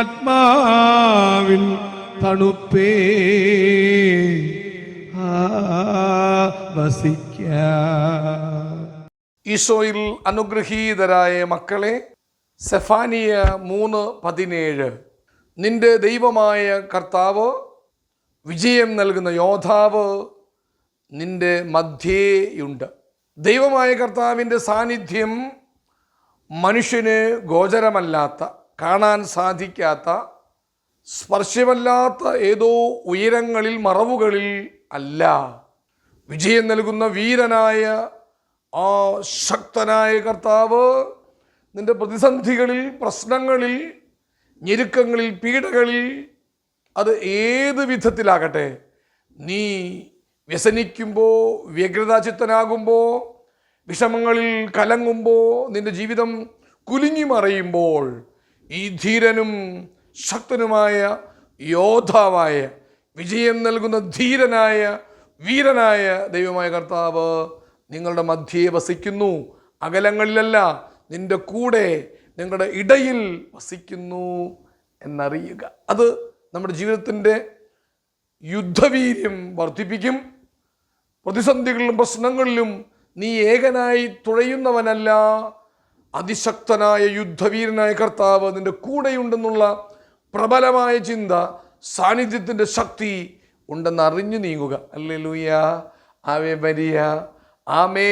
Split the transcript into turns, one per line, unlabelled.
ആത്മാവിൻ തണുപ്പേ. വസിക്ക.
ഈശോയിൽ അനുഗ്രഹീതരായ മക്കളെ സെഫാനിയ മൂന്ന് പതിനേഴ്. നിന്റെ ദൈവമായ കർത്താവ് വിജയം നൽകുന്ന യോദ്ധാവ് നിന്റെ മധ്യേയുണ്ട്. ദൈവമായ കർത്താവിന്റെ സാന്നിധ്യം മനുഷ്യന് ഗോചരമല്ലാത്ത കാണാൻ സാധിക്കാത്ത സ്പർശമല്ലാത്ത ഏതോ ഉയരങ്ങളിൽ മറവുകളിൽ അല്ല. വിജയം നൽകുന്ന വീരനായ ആ ശക്തനായ കർത്താവ് നിന്റെ പ്രതിസന്ധികളിൽ പ്രശ്നങ്ങളിൽ ഞെരുക്കങ്ങളിൽ പീഡകളിൽ അത് ഏത് വിധത്തിലാകട്ടെ? നീ വ്യസനിക്കുമ്പോൾ വ്യഗ്രതാചിത്തനാകുമ്പോൾ വിഷമങ്ങളിൽ കലങ്ങുമ്പോൾ നിന്റെ ജീവിതം കുലുങ്ങി മറയുമ്പോൾ ഈ ധീരനും ശക്തനുമായ യോദ്ധാവായ വിജയം നൽകുന്ന ധീരനായ വീരനായ ദൈവമായ കർത്താവ് നിങ്ങളുടെ മധ്യേ വസിക്കുന്നു. അകലങ്ങളിലല്ല നിന്റെ കൂടെ നിങ്ങളുടെ ഇടയിൽ വസിക്കുന്നു എന്നറിയുക. അത് നമ്മുടെ ജീവിതത്തിന്റെ യുദ്ധവീര്യം വർദ്ധിപ്പിക്കും. പ്രതിസന്ധികളിലും പ്രശ്നങ്ങളിലും നീ ഏകനായി തുഴയുന്നവനല്ല. അതിശക്തനായ യുദ്ധവീരനായ കർത്താവ് നിന്റെ കൂടെയുണ്ടെന്നുള്ള പ്രബലമായ ചിന്ത സാന്നിധ്യത്തിന്റെ ശക്തി ഉണ്ടെന്ന് അറിഞ്ഞു നീങ്ങുക. അല്ലേ ലൂയ ആവേ ആമേ